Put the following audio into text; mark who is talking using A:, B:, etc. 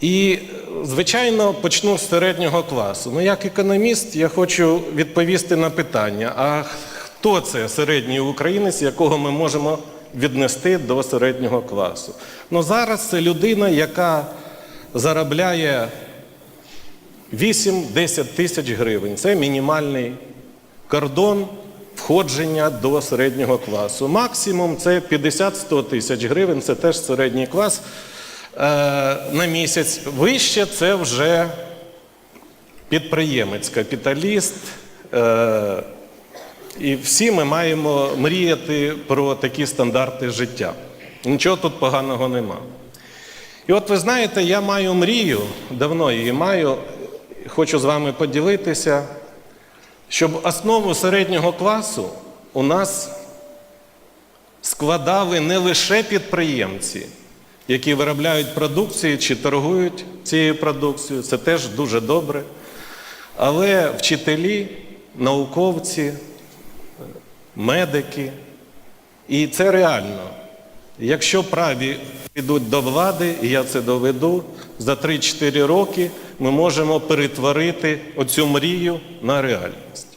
A: І, звичайно, почну з середнього класу. Ну, як економіст, я хочу відповісти на питання: а хто це середній українець, якого ми можемо віднести до середнього класу? Ну, зараз це людина, яка заробляє 8-10 тисяч гривень. Це мінімальний кордон входження до середнього класу. Максимум це 50-100 тисяч гривень, це теж середній клас на місяць. Вище це вже підприємець, капіталіст. Е, і всі ми маємо мріяти про такі стандарти життя. Нічого тут поганого нема. І от ви знаєте, я маю мрію, давно її маю, хочу з вами поділитися, щоб основу середнього класу у нас складали не лише підприємці, які виробляють продукцію чи торгують цією продукцією, це теж дуже добре, але вчителі, науковці, медики. І це реально. Якщо праві підуть до влади, і я це доведу, за 3-4 роки ми можемо перетворити оцю мрію на реальність.